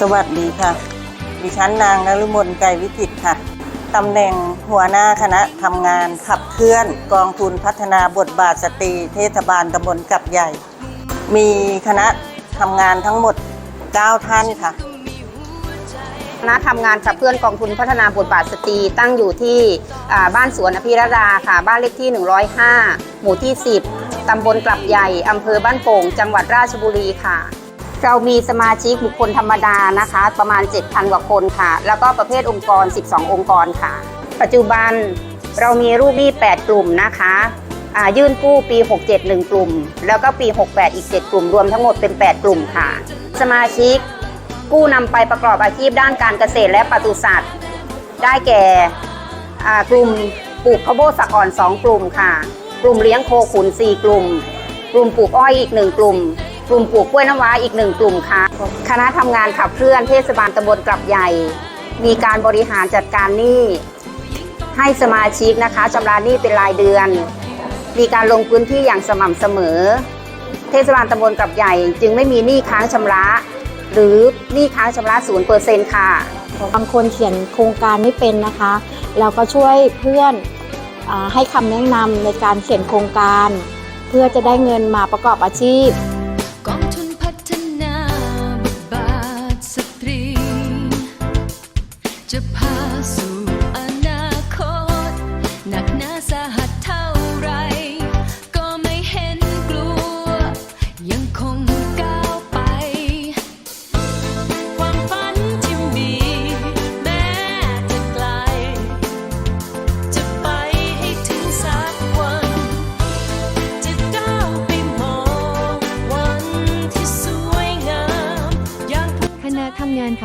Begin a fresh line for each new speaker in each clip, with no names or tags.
สวัสดีค่ะ ดิฉันนางนฤมลไกรวิจิตค่ะตำแหน่งหัวหน้าคณะทำงานขับเคลื่อนกองทุนพัฒนาบทบาทสตรีเทศบาลตำบลกับใหญ่ มีคณะทำงานทั้งหมด 9 ท่านค่ะ
คณะทำงานขับเคลื่อนกองทุนพัฒนาบทบาทสตรีตั้งอยู่ที่บ้านสวนอภิรดาค่ะ บ้านเลขที่ 105 หมู่ที่ 10 ตำบลกลับใหญ่ อำเภอบ้านโป่ง จังหวัดราชบุรีค่ะ เรามีสมาชิกบุคคลธรรมดานะคะ ประมาณ 7,000 กว่าคนค่ะ แล้วก็ประเภทองค์กร 12 องค์กรค่ะ ปัจจุบันเรามีรูปหนี้ 8 กลุ่มนะคะยื่นกู้ปี 67 1 กลุ่ม แล้วก็ปี 68 อีก 7 กลุ่ม รวมทั้งหมดเป็น 8 กลุ่มค่ะ สมาชิกกู้นำไปประกอบอาชีพด้านการเกษตรและปศุสัตว์ ได้แก่กลุ่มปลูกข้าวโพดสักอ่อน 2 กลุ่มค่ะ กลุ่มเลี้ยงโคขุน 4 กลุ่ม กลุ่มปลูกอ้อยอีก 1 กลุ่ม กลุ่มปลูกกล้วยน้ำว้าอีก1กลุ่มค่ะ คณะทำงานขับเคลื่อนเทศบาลตำบลกลับใหญ่ มีการบริหารจัดการหนี้ให้สมาชิกนะคะชำระหนี้เป็นรายเดือน มีการลงพื้นที่อย่างสม่ำเสมอ เทศบาลตำบลกลับใหญ่ จึงไม่มีหนี้ค้างชำระ หรือหนี้ค้างชำระศูนย์เปอร์เซ็นต์ค่ะ
บางคนเขียนโครงการไม่เป็นนะคะเราก็ช่วยเพื่อนอให้คำแนะนำในการเขียนโครงการ เพื่อจะได้เงินมาประกอบอาชีพ
จะพ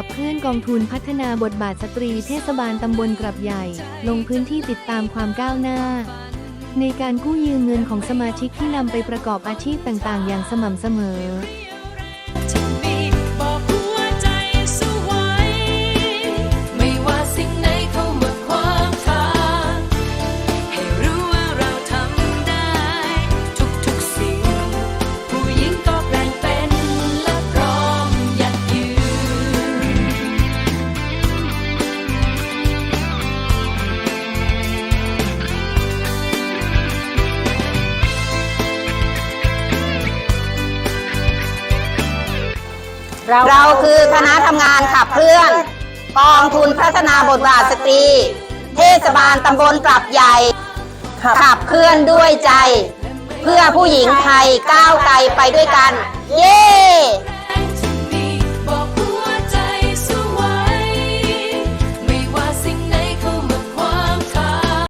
ขับเคลื่อนกองทุนพัฒนาบทบาทสตรีเทศบาลตำบลกรับใหญ่ ลงพื้นที่ติดตามความก้าวหน้า ในการกู้ยืมเงินของสมาชิกที่นำไปประกอบอาชีพต่างๆ อย่างสม่ำเสมอ
เราคือคณะทำงานขับเคลื่อน กองทุนพัฒนาบทบาทสตรี เทศบาลตำบลกลับใหญ่
ขับ
ขับเคลื่อนด้วยใจ เพื่อผู้หญิงไทยก้าวไกลไปด้วยกัน เย้